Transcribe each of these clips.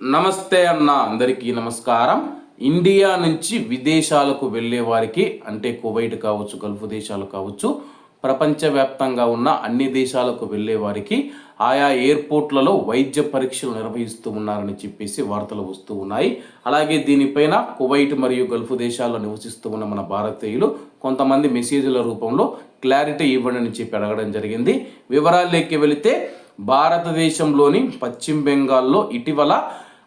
నమస్తే అన్న అందరికీ నమస్కారం. ఇండియా నుంచి విదేశాలకు వెళ్ళే వారికి అంటే కువైట్ కావచ్చు గల్ఫ్ దేశాలు కావచ్చు ప్రపంచవ్యాప్తంగా ఉన్న అన్ని దేశాలకు వెళ్ళే వారికి ఆయా ఎయిర్పోర్ట్లలో వైద్య పరీక్షలు నిర్వహిస్తూ ఉన్నారని చెప్పేసి వార్తలు వస్తూ ఉన్నాయి. అలాగే దీనిపైన కువైట్ మరియు గల్ఫ్ దేశాల్లో నివసిస్తూ ఉన్న మన భారతీయులు కొంతమంది మెసేజ్ల రూపంలో క్లారిటీ ఇవ్వండి అని చెప్పి అడగడం జరిగింది. వివరాల్లోకి వెళితే భారతదేశంలోని పశ్చిమ బెంగాల్లో ఇటీవల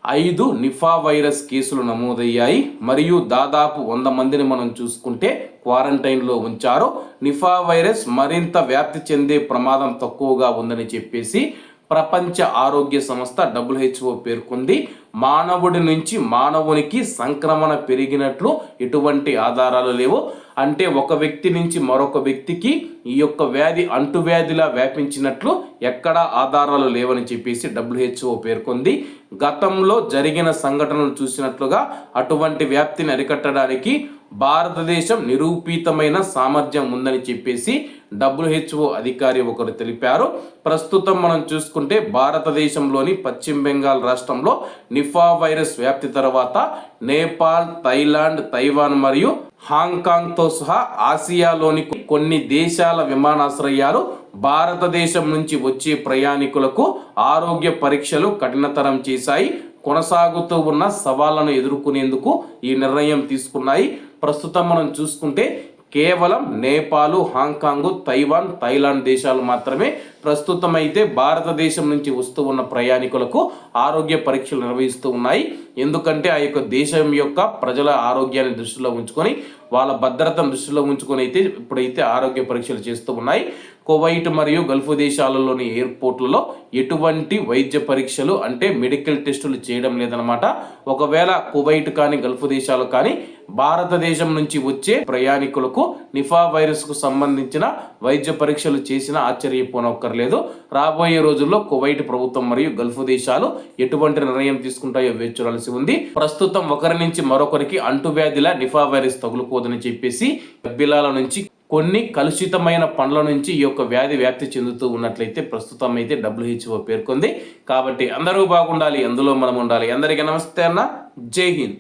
ఐదు నిఫా వైరస్ కేసులు నమోదయ్యాయి. మరియు దాదాపు వంద మందిని మనం చూసుకుంటే క్వారంటైన్లో ఉంచారు. నిఫా వైరస్ మరింత వ్యాప్తి చెందే ప్రమాదం తక్కువగా ఉందని చెప్పేసి ప్రపంచ ఆరోగ్య సంస్థ డబ్ల్యూహెచ్ఓ పేర్కొంది. మానవుడి నుంచి మానవునికి సంక్రమణ పెరిగినట్లు ఎటువంటి ఆధారాలు లేవు. అంటే ఒక వ్యక్తి నుంచి మరొక వ్యక్తికి ఈ యొక్క వ్యాధి అంటువ్యాధిలా వ్యాపించినట్లు ఎక్కడా ఆధారాలు లేవని చెప్పేసి డబ్ల్యూహెచ్ఓ పేర్కొంది. గతంలో జరిగిన సంఘటనలు చూసినట్లుగా అటువంటి వ్యాప్తిని అరికట్టడానికి భారతదేశం నిరూపితమైన సామర్థ్యం ఉందని చెప్పేసి డబ్ల్యూహెచ్ఓ అధికారి ఒకరు తెలిపారు. ప్రస్తుతం మనం చూసుకుంటే భారతదేశంలోని పశ్చిమ బెంగాల్ రాష్ట్రంలో నిఫా వైరస్ వ్యాప్తి తర్వాత నేపాల్ థైలాండ్ తైవాన్ మరియు హాంకాంగ్తో సహా ఆసియాలోని కొన్ని దేశాల విమానాశ్రయాలు భారతదేశం నుంచి వచ్చే ప్రయాణికులకు ఆరోగ్య పరీక్షలు కఠినతరం చేశాయి. కొనసాగుతూ ఉన్న సవాళ్ళను ఎదుర్కొనేందుకు ఈ నిర్ణయం తీసుకున్నాయి. ప్రస్తుతం మనం చూసుకుంటే కేవలం నేపాల్ హాంకాంగ్ తైవాన్ థైలాండ్ దేశాలు మాత్రమే ప్రస్తుతం అయితే భారతదేశం నుంచి వస్తూ ఉన్న ప్రయాణికులకు ఆరోగ్య పరీక్షలు నిర్వహిస్తూ ఉన్నాయి. ఎందుకంటే ఆ యొక్క దేశం యొక్క ప్రజల ఆరోగ్యాన్ని దృష్టిలో ఉంచుకొని వాళ్ళ భద్రతను దృష్టిలో ఉంచుకొని అయితే ఇప్పుడైతే ఆరోగ్య పరీక్షలు చేస్తూ ఉన్నాయి. కువైట్ మరియు గల్ఫ్ దేశాలలోని ఎయిర్పోర్ట్లలో ఎటువంటి వైద్య పరీక్షలు అంటే మెడికల్ టెస్టులు చేయడం లేదనమాట ఒకవేళ కువైట్ కానీ గల్ఫ్ దేశాలు కానీ భారతదేశం నుంచి వచ్చే ప్రయాణికులకు నిఫా వైరస్కు సంబంధించిన వైద్య పరీక్షలు చేసిన ఆశ్చర్యపోనక్కర్లేదు. రాబోయే రోజుల్లో కువైట్ ప్రభుత్వం మరియు గల్ఫ్ దేశాలు ఎటువంటి నిర్ణయం తీసుకుంటాయో వేచి చూడాల్సి ఉంది. ప్రస్తుతం ఒకరి నుంచి మరొకరికి అంటువ్యాధిలా నిఫా వైరస్ తగులుకోదని చెప్పేసి గబ్బిలాల నుంచి కొన్ని కలుషితమైన పండ్ల నుంచి ఈ యొక్క వ్యాధి వ్యాప్తి చెందుతూ ఉన్నట్లయితే ప్రస్తుతం అయితే డబ్ల్యూహెచ్ఓ పేర్కొంది. కాబట్టి అందరూ బాగుండాలి అందులో మనం ఉండాలి. అందరికీ నమస్తే అన్న. జై హింద్.